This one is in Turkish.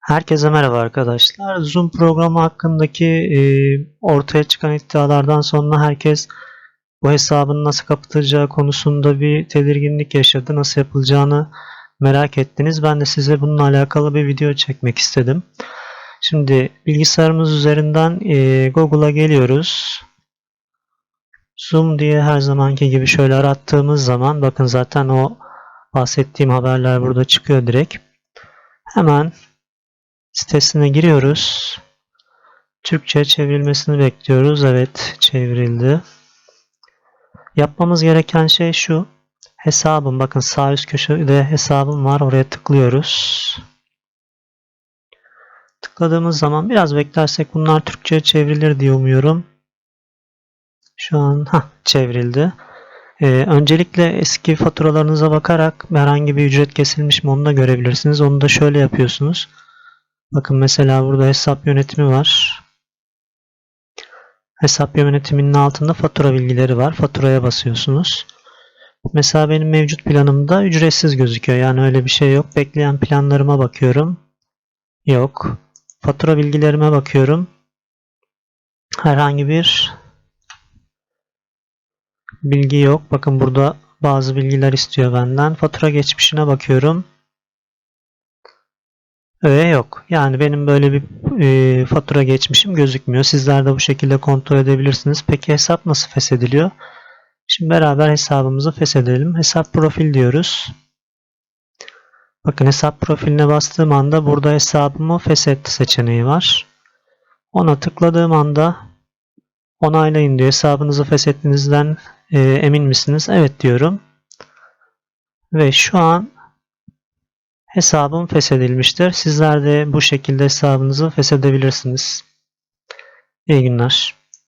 Herkese merhaba arkadaşlar. Zoom programı hakkındaki e, ortaya çıkan iddialardan sonra herkes bu hesabın nasıl kapatılacağı konusunda bir tedirginlik yaşadı. Nasıl yapılacağını merak ettiniz. Ben de size bununla alakalı bir video çekmek istedim. Şimdi bilgisayarımız üzerinden e, Google'a geliyoruz. Zoom diye her zamanki gibi şöyle arattığımız zaman bakın zaten o bahsettiğim haberler burada çıkıyor direkt. Hemen sitesine giriyoruz. Türkçe çevrilmesini bekliyoruz. Evet çevrildi. Yapmamız gereken şey şu. Hesabım bakın sağ üst köşede hesabım var. Oraya tıklıyoruz. Tıkladığımız zaman biraz beklersek bunlar Türkçe çevrilir diye umuyorum. Şu an ha çevrildi. Ee, öncelikle eski faturalarınıza bakarak herhangi bir ücret kesilmiş mi onu da görebilirsiniz. Onu da şöyle yapıyorsunuz. Bakın mesela burada hesap yönetimi var. Hesap yönetiminin altında fatura bilgileri var. Faturaya basıyorsunuz. Mesela benim mevcut planımda ücretsiz gözüküyor. Yani öyle bir şey yok. Bekleyen planlarıma bakıyorum. Yok. Fatura bilgilerime bakıyorum. Herhangi bir bilgi yok. Bakın burada bazı bilgiler istiyor benden. Fatura geçmişine bakıyorum. Öyle yok. Yani benim böyle bir e, fatura geçmişim gözükmüyor. Sizler de bu şekilde kontrol edebilirsiniz. Peki hesap nasıl feshediliyor? Şimdi beraber hesabımızı feshedelim. Hesap profil diyoruz. Bakın hesap profiline bastığım anda burada hesabımı feshet seçeneği var. Ona tıkladığım anda onaylayın diyor. Hesabınızı feshettiğinizden e, emin misiniz? Evet diyorum. Ve şu an hesabım feshedilmiştir. Sizler de bu şekilde hesabınızı feshedebilirsiniz. İyi günler.